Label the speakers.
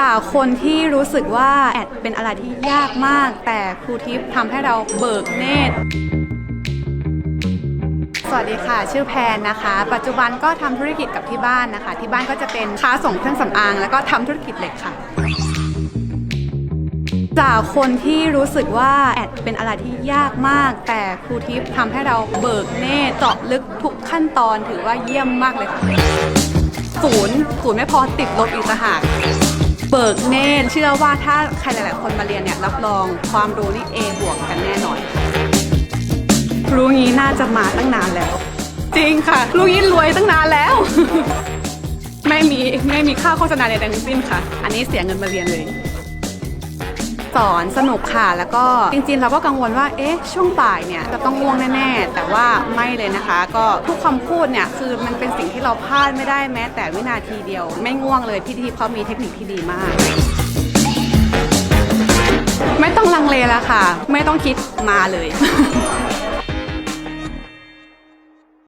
Speaker 1: ค่ะคนที่รู้สึกว่าแอดเป็นอะไรที่ยากมาก แต่ครูทิพย์ทำให้เราเบิกเนตร สวัสดีค่ะ ชื่อแพนนะคะ ปัจจุบันก็ทำธุรกิจกับที่บ้านนะคะ ที่บ้านก็จะเป็นค้าส่งเครื่องสำอาง แล้วก็ทำธุรกิจเหล็กค่ะ จากคนที่รู้สึกว่าแอดเป็นอะไรที่ยากมาก แต่ครูทิพย์ทำให้เราเบิกเนตรเจาะลึกทุกขั้นตอนถือว่าเยี่ยมมากเลยค่ะศูนย์ศูนย์ไม่พอติดลบอีกต่างหาก เบิกเนตรเชื่อว่าถ้าใครหลาย ๆ คนมาเรียนเนี่ยรับรองความรู้นี่ A บวกกันแน่นอน รู้งี้น่าจะมาตั้งนานแล้ว จริงค่ะ รู้งี้รวยตั้งนานแล้ว ไม่มีไม่มีค่าโฆษณาใดๆทั้งสิ้นค่ะ อันนี้เสียเงินมาเรียนเลย สอนสนุกค่ะ แล้วก็จริงๆ เราก็กังวลว่า เอ๊ะ ช่วงบ่ายเนี่ยจะต้องง่วงแน่ๆ แต่ว่าไม่เลยนะคะ ก็ทุกคำพูดเนี่ยคือมันเป็นสิ่งที่เราพลาดไม่ได้แม้แต่วินาทีเดียว ไม่ง่วงเลยพี่ทีเขามีเทคนิคที่ดีมาก ไม่ต้องลังเลละค่ะ ไม่ต้องคิดมาเลย